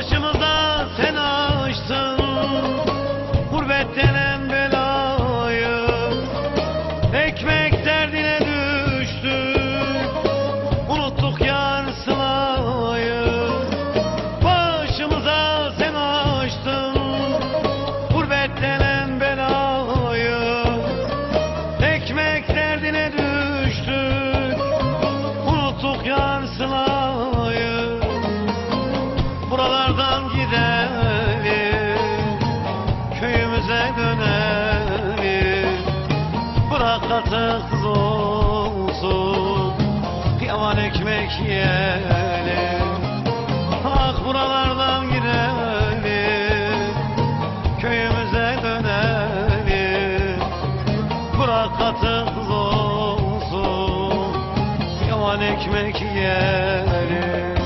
Başımıza sen açtın Gurbet denen belayı. Ekmek derdine düştük Unuttuk yar sılayı Başımıza sen açtın Gurbet denen belayı. Ekmek derdine düştük Yiyelim Ah buralardan gidelim Köyümüze dönelim. Bırak katıksız olsun Yavan ekmek yiyelim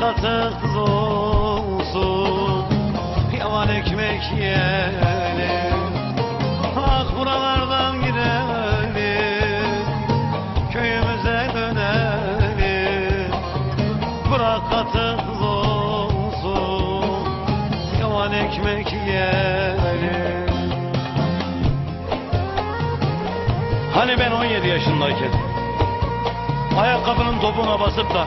Katıksız olsun. Yavan ekmek yiyelim Ah buralardan gidelim. Köyümüze dönelim Bırak katıksız olsun. Yavan ekmek yiyelim. Hani ben 17 yaşındayken Ayakkabının topuna basıp da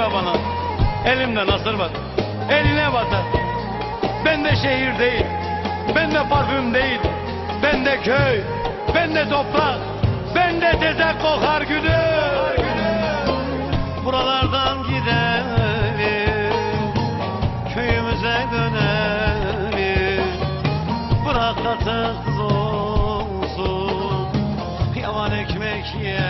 Değme bana. Elimden asır var. Eline batar. Ben de şehir değil. Ben de parfüm değil. Ben de köy. Ben de toprak. Ben de tezek kokar gülüm. Buralardan gidelim. Köyümüze dönelim. Bırak da olsun. Yavan ekmek ye.